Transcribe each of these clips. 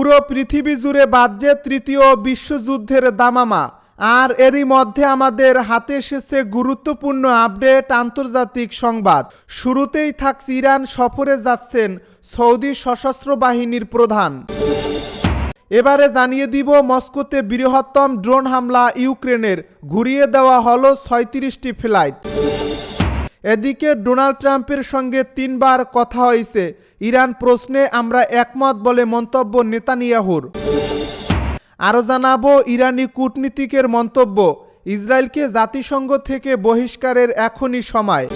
পুরো পৃথিবী জুড়ে বাজছে তৃতীয় বিশ্বযুদ্ধের দামামা। আর এরই মধ্যে আমাদের হাতে এসেছে গুরুত্বপূর্ণ আপডেট আন্তর্জাতিক সংবাদ। শুরুতেই থাকছে ইরান সফরে যাচ্ছেন সৌদি সশস্ত্র বাহিনীর প্রধান। এবারে জানিয়ে দিব মস্কোতে বৃহত্তম ড্রোন হামলা ইউক্রেনের। ঘুরিয়ে দেওয়া হলো ছয়ত্রিশটি ফ্লাইট। এদিকে ডোনাল্ড ট্রাম্পের সঙ্গে তিনবার কথা হয়েছে। ইরান প্রশ্নে আমরা একমত বলে মন্তব্য নেতানিয়াহুর। আরও জানাব ইরানি কূটনীতিকের মন্তব্য। ইসরায়েলকে জাতিসংঘ থেকে বহিষ্কারের এখনই সময়।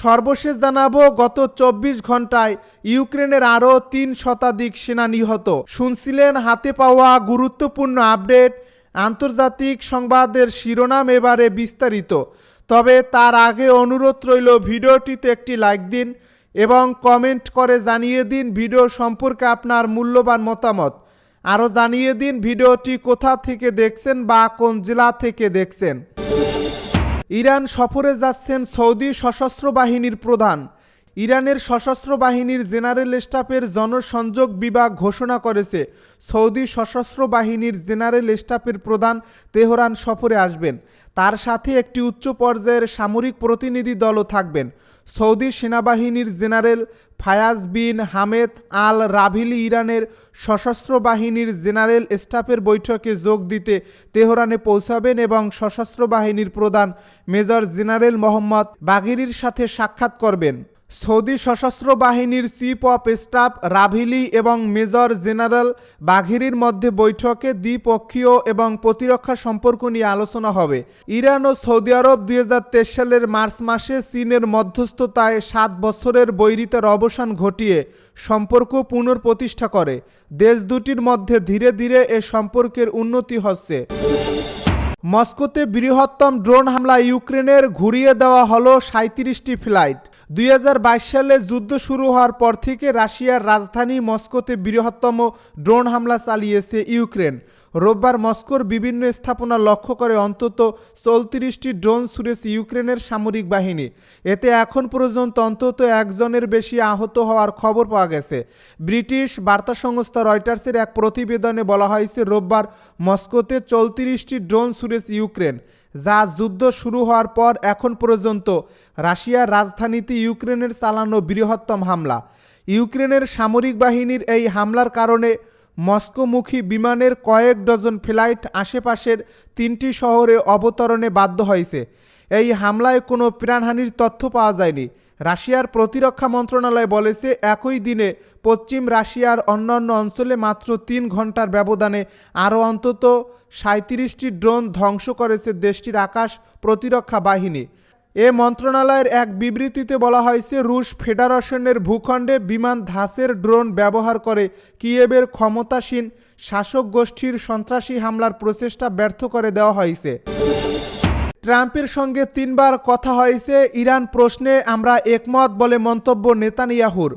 সর্বশেষ জানাব, গত চব্বিশ ঘন্টায় ইউক্রেনের আরও তিন শতাধিক সেনা নিহত। শুনছিলেন, হাতে পাওয়া গুরুত্বপূর্ণ আপডেট। আন্তর্জাতিক সংবাদের শিরোনাম এবারে বিস্তারিত। তবে তার আগে অনুরোধ রইল ভিডিওটিতে একটি লাইক দিন এবং কমেন্ট করে জানিয়ে দিন ভিডিও সম্পর্কে আপনার মূল্যবান মতামত। আরও জানিয়ে দিন ভিডিওটি কোথা থেকে দেখছেন বা কোন জেলা থেকে দেখছেন। ইরান সফরে যাচ্ছেন সৌদি সশস্ত্র বাহিনীর প্রধান। ইরানের সশস্ত্র বাহিনীর জেনারেল স্টাফের জনসংযোগ বিভাগ ঘোষণা করেছে। সৌদি সশস্ত্র বাহিনীর জেনারেল স্টাফের প্রধান তেহরান সফরে আসবেন। তার সাথে একটি উচ্চ পর্যায়ের সামরিক প্রতিনিধি দলও থাকবেন। সৌদি সেনাবাহিনীর general Fayyad bin Hamed Al Ruwaili ইরানের সশস্ত্র বাহিনীর জেনারেল স্টাফের বৈঠকে যোগ দিতে তেহরানে পৌঁছাবেন এবং সশস্ত্র বাহিনীর প্রধান মেজর জেনারেল মোহাম্মদ বাঘিরির সাথে সাক্ষাৎ করবেন। সৌদি সশস্ত্র বাহিনীর চিফ অফ স্টাফ রাভিলি এবং মেজর জেনারেল বাঘিরির মধ্যে বৈঠকে দ্বিপক্ষীয় এবং প্রতিরক্ষা সম্পর্ক নিয়ে আলোচনা হবে। ইরান ও সৌদি আরব দুই হাজার তেইশ সালের মার্চ মাসে চীনের মধ্যস্থতায় সাত বছরের বৈরিতার অবসান ঘটিয়ে সম্পর্ক পুনর্প্রতিষ্ঠা করে। দেশ দুটির মধ্যে ধীরে ধীরে এ সম্পর্কের উন্নতি হচ্ছে। মস্কোতে বৃহত্তম ড্রোন হামলা ইউক্রেনের ঘুরিয়ে দেওয়া হলো সাঁত্রিশটি ফ্লাইট। দুই হাজার বাইশ সালে যুদ্ধ শুরু হওয়ার পর থেকে রাশিয়ার রাজধানী মস্কোতে বৃহত্তম ড্রোন হামলা চালিয়েছে ইউক্রেন। রোববার মস্কোর বিভিন্ন স্থাপনা লক্ষ্য করে অন্তত চৌত্রিশটি ড্রোন ছুড়েছে ইউক্রেনের সামরিক বাহিনী। এতে এখন পর্যন্ত অন্তত একজনের বেশি আহত হওয়ার খবর পাওয়া গেছে। ব্রিটিশ বার্তা সংস্থা রয়টার্সের এক প্রতিবেদনে বলা হয়েছে, রোববার মস্কোতে চৌত্রিশটি ড্রোন ছুড়েছে ইউক্রেন। যা যুদ্ধ শুরু হওয়ার পর এখন পর্যন্ত রাশিয়ার রাজধানীতে ইউক্রেনের চালানো বৃহত্তম হামলা। ইউক্রেনের সামরিক বাহিনীর এই হামলার কারণে মস্কোমুখী বিমানের কয়েক ডজন ফ্লাইট আশেপাশের তিনটি শহরে অবতরণে বাধ্য হয়েছে। এই হামলায় কোনো প্রাণহানির তথ্য পাওয়া যায়নি। রাশিয়ার প্রতিরক্ষা মন্ত্রণালয় বলেছে, একই দিনে পশ্চিম রাশিয়ার অন্যান্য অঞ্চলে মাত্র তিন ঘণ্টার ব্যবধানে আরও অন্তত সাঁত্রিশটি ড্রোন ধ্বংস করেছে দেশটির আকাশ প্রতিরক্ষা বাহিনী। এ মন্ত্রণালয়ের এক বিবৃতিতে বলা হয়েছে, রুশ ফেডারেশনের ভূখণ্ডে বিমান ধাসের ড্রোন ব্যবহার করে কিয়েবের ক্ষমতাসীন শাসক গোষ্ঠীর সন্ত্রাসী হামলার প্রচেষ্টা ব্যর্থ করে দেওয়া হয়েছে। ট্রাম্পের সঙ্গে তিনবার কথা হয়েছে, ইরান প্রশ্নে আমরা একমত বলে মন্তব্য নেতানিয়াহুর।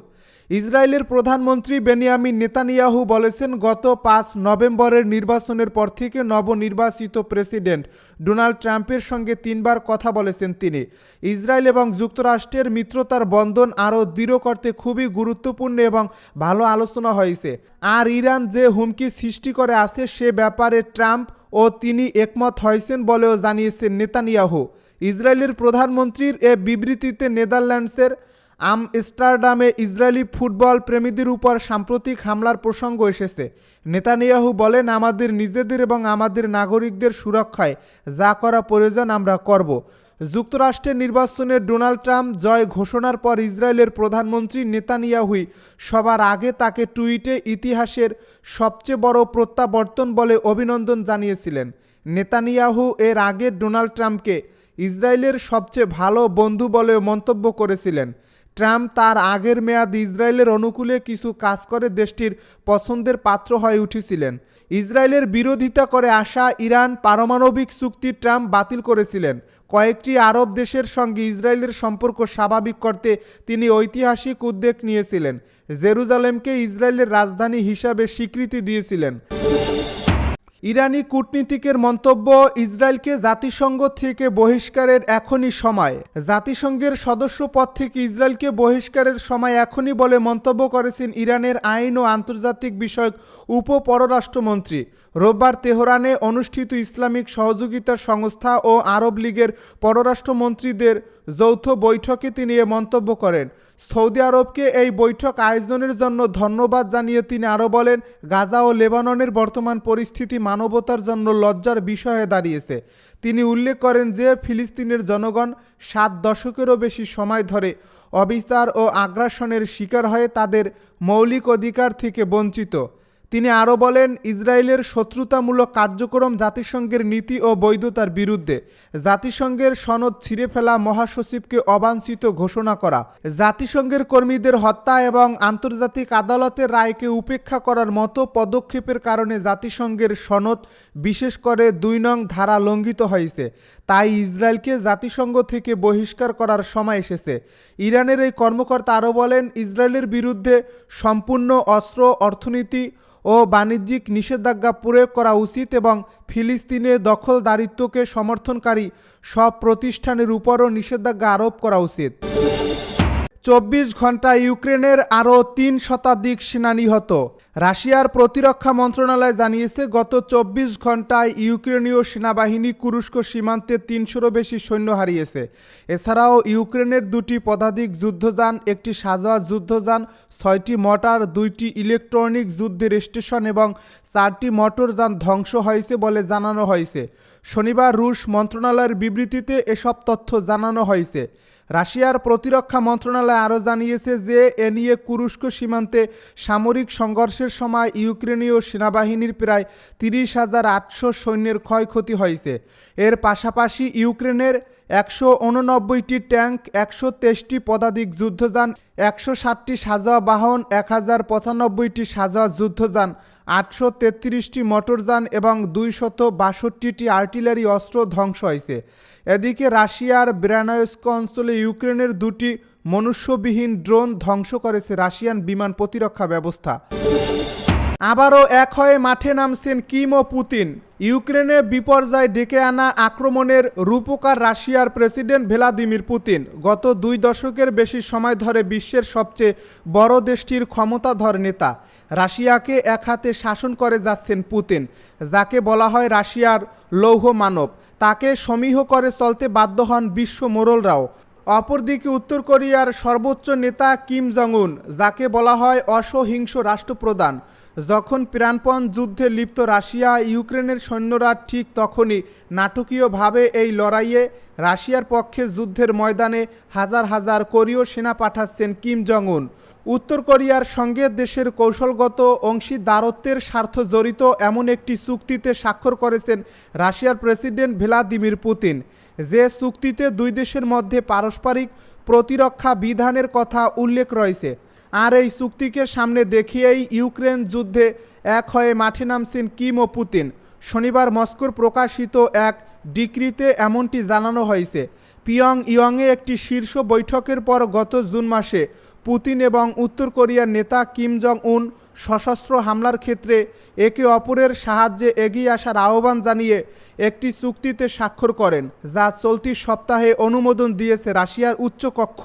ইসরায়েলের প্রধানমন্ত্রী বেনিয়ামিন নেতানিয়াহু বলেছেন, গত পাঁচ নভেম্বরের নির্বাচনের পর থেকে নবনির্বাচিত প্রেসিডেন্ট ডোনাল্ড ট্রাম্পের সঙ্গে তিনবার কথা বলেছেন তিনি। ইসরায়েল এবং যুক্তরাষ্ট্রের মিত্রতার বন্ধন আরও দৃঢ় করতে খুবই গুরুত্বপূর্ণ এবং ভালো আলোচনা হয়েছে। আর ইরান যে হুমকি সৃষ্টি করে আছে, সে ব্যাপারে ট্রাম্প ও তিনি একমত হয়েছেন বলেও জানিয়েছেন নেতানিয়াহু। ইসরায়েলের প্রধানমন্ত্রীর এ বিবৃতিতে নেদারল্যান্ডসের আমস্টারডামে ইসরায়েলি ফুটবল প্রেমীদের উপর সাম্প্রতিক হামলার প্রসঙ্গ এসেছে। নেতানিয়াহু বলেন, আমাদের নিজেদের এবং আমাদের নাগরিকদের সুরক্ষায় যা করা প্রয়োজন আমরা করব। যুক্তরাষ্ট্রের নির্বাচনে ডোনাল্ড ট্রাম্প জয় ঘোষণার পর ইসরায়েলের প্রধানমন্ত্রী নেতানিয়াহুই সবার আগে তাকে টুইটে ইতিহাসের সবচেয়ে বড় প্রত্যাবর্তন বলে অভিনন্দন জানিয়েছিলেন। নেতানিয়াহু এর আগে ডোনাল্ড ট্রাম্পকে ইসরায়েলের সবচেয়ে ভালো বন্ধু বলে মন্তব্য করেছিলেন। ট্রাম্প তার আগের মেয়াদ ইসরায়েলের অনুকূলে কিছু কাজ করে দেশটির পছন্দের পাত্র হয়ে উঠেছিলেন। ইসরায়েলের বিরোধিতা করে আসা ইরান পারমাণবিক চুক্তি ট্রাম্প বাতিল করেছিলেন। কয়েকটি আরব দেশের সঙ্গে ইসরায়েলের সম্পর্ক স্বাভাবিক করতে তিনি ঐতিহাসিক উদ্যোগ নিয়েছিলেন। জেরুজালেমকে ইসরায়েলের রাজধানী হিসাবে স্বীকৃতি দিয়েছিলেন। ইরানি কূটনীতিকের মন্তব্য, ইসরায়েলকে জাতিসংঘ থেকে বহিষ্কারের এখনই সময়। জাতিসংঘের সদস্য পদ থেকে ইসরায়েলকে বহিষ্কারের সময় এখনই বলে মন্তব্য করেছেন ইরানের আইন ও আন্তর্জাতিক বিষয়ক উপ পররাষ্ট্রমন্ত্রী রোববার তেহরানে অনুষ্ঠিত ইসলামিক সহযোগিতা সংস্থা ও আরব লীগের পররাষ্ট্রমন্ত্রীদের যৌথ বৈঠকে তিনি এ মন্তব্য করেন। সৌদি আরবকে এই বৈঠক আয়োজনের জন্য ধন্যবাদ জানিয়ে তিনি আরও বলেন, গাজা ও লেবাননের বর্তমান পরিস্থিতি মানবতার জন্য লজ্জার বিষয়ে দাঁড়িয়েছে। তিনি উল্লেখ করেন যে, ফিলিস্তিনের জনগণ সাত দশকেরও বেশি সময় ধরে অবিচার ও আগ্রাসনের শিকার হয়ে তাদের মৌলিক অধিকার থেকে বঞ্চিত। তিনি আরও বলেন, ইসরায়েলের শত্রুতামূলক কার্যক্রম জাতিসংঘের নীতি ও বৈধতার বিরুদ্ধে জাতিসংঘের সনদ ছিঁড়ে ফেলা মহাসচিবকে অবাঞ্ছিত ঘোষণা করা, জাতিসংঘের কর্মীদের হত্যা এবং আন্তর্জাতিক আদালতের রায়কে উপেক্ষা করার মতো পদক্ষেপের কারণে জাতিসংঘের সনদ, বিশেষ করে দুই নং ধারা লঙ্ঘিত হয়েছে। তাই ইসরায়েলকে জাতিসংঘ থেকে বহিষ্কার করার সময় এসেছে। ইরানের এই কর্মকর্তা আরও বলেন, ইসরায়েলের বিরুদ্ধে সম্পূর্ণ অস্ত্র, অর্থনীতি ও বাণিজ্যিক নিষেধাজ্ঞা প্রয়োগ করা উচিত এবং ফিলিস্তিনে দখলদারিত্বকে সমর্থনকারী সব প্রতিষ্ঠানের উপরও নিষেধাজ্ঞা আরোপ করা উচিত। চব্বিশ ঘণ্টা ইউক্রেনের আরও তিন শতাধিক সেনা নিহত রাশিয়ার প্রতিরক্ষা মন্ত্রণালয় জানিয়েছে, গত চব্বিশ ঘন্টায় ইউক্রেনীয় সেনাবাহিনী কুরুস্ক সীমান্তে তিনশোরও বেশি সৈন্য হারিয়েছে। এছাড়াও ইউক্রেনের দুটি পদাতিক যুদ্ধযান, একটি সাজোয়া যুদ্ধযান, ছয়টি মটার দুইটি ইলেকট্রনিক যুদ্ধের স্টেশন এবং চারটি মোটরযান ধ্বংস হয়েছে বলে জানানো হয়েছে। শনিবার রুশ মন্ত্রণালয়ের বিবৃতিতে এসব তথ্য জানানো হয়েছে। রাশিয়ার প্রতিরক্ষা মন্ত্রণালয় আরও জানিয়েছে যে এ নিয়ে কুরুস্ক সীমান্তে সামরিক সংঘর্ষের সময় ইউক্রেনীয় সেনাবাহিনীর প্রায় তিরিশ হাজার আটশো সৈন্যের ক্ষয়ক্ষতি হয়েছে। এর পাশাপাশি ইউক্রেনের একশো উননব্বইটি ট্যাঙ্ক, একশো তেইশটি পদাতিক যুদ্ধযান, একশো ষাটটি সাজোয়া বাহন, এক হাজার পঁচানব্বইটি সাজোয়া যুদ্ধযান আটশো তেত্রিশটি মোটরযান এবং দুইশত বাষট্টিটি আর্টিলারি অস্ত্র ধ্বংস হয়েছে। এদিকে রাশিয়ার ব্রানায়স্ক অঞ্চলে ইউক্রেনের দুটি মনুষ্যবিহীন ড্রোন ধ্বংস করেছে রাশিয়ান বিমান প্রতিরক্ষা ব্যবস্থা। আবারও এক হয়ে মাঠে নামছেন কিম ও পুতিন। ইউক্রেনে বিপর্যয় ডেকে আনা আক্রমণের রূপকার রাশিয়ার প্রেসিডেন্ট ভ্লাদিমির পুতিন। গত দুই দশকের বেশি সময় ধরে বিশ্বের সবচেয়ে বড় দেশটির ক্ষমতাধর নেতা। রাশিয়াকে এক হাতে শাসন করে যাচ্ছেন পুতিন, যাকে বলা হয় রাশিয়ার লৌহ মানব। তাকে সমীহ করে চলতে বাধ্য হন বিশ্ব মোরলরাও। অপরদিকে উত্তর কোরিয়ার সর্বোচ্চ নেতা কিম জং উন যাকে বলা হয় অসহিংস রাষ্ট্রপ্রধান। যখন প্রাণপণ যুদ্ধে লিপ্ত রাশিয়া, ইউক্রেনের সৈন্যরা ঠিক তখনই নাটকীয়ভাবে এই লড়াইয়ে রাশিয়ার পক্ষে যুদ্ধের ময়দানে হাজার হাজার কোরীয় সেনা পাঠাচ্ছেন কিম জং উত্তর কোরিয়ার সঙ্গে দেশের কৌশলগত অংশীদারত্বের স্বার্থ জড়িত এমন একটি চুক্তিতে স্বাক্ষর করেছেন রাশিয়ার প্রেসিডেন্ট ভ্লাদিমির পুতিন। যে চুক্তিতে দুই দেশের মধ্যে পারস্পরিক প্রতিরক্ষা বিধানের কথা উল্লেখ রয়েছে আর এই চুক্তিকে সামনে দেখিয়েই ইউক্রেন যুদ্ধে এক হয়ে মাঠে নামছেন কিম ও পুতিন। শনিবার মস্কোর প্রকাশিত এক ডিক্রিতে এমনটি জানানো হয়েছে। পিয়ং ইয়ংয়ে একটি শীর্ষ বৈঠকের পর গত জুন মাসে পুতিন এবং উত্তর কোরিয়ার নেতা কিম জং উন সশস্ত্র হামলার ক্ষেত্রে একে অপরের সাহায্যে এগিয়ে আসার আহ্বান জানিয়ে একটি চুক্তিতে স্বাক্ষর করেন, যা চলতি সপ্তাহে অনুমোদন দিয়েছে রাশিয়ার উচ্চকক্ষ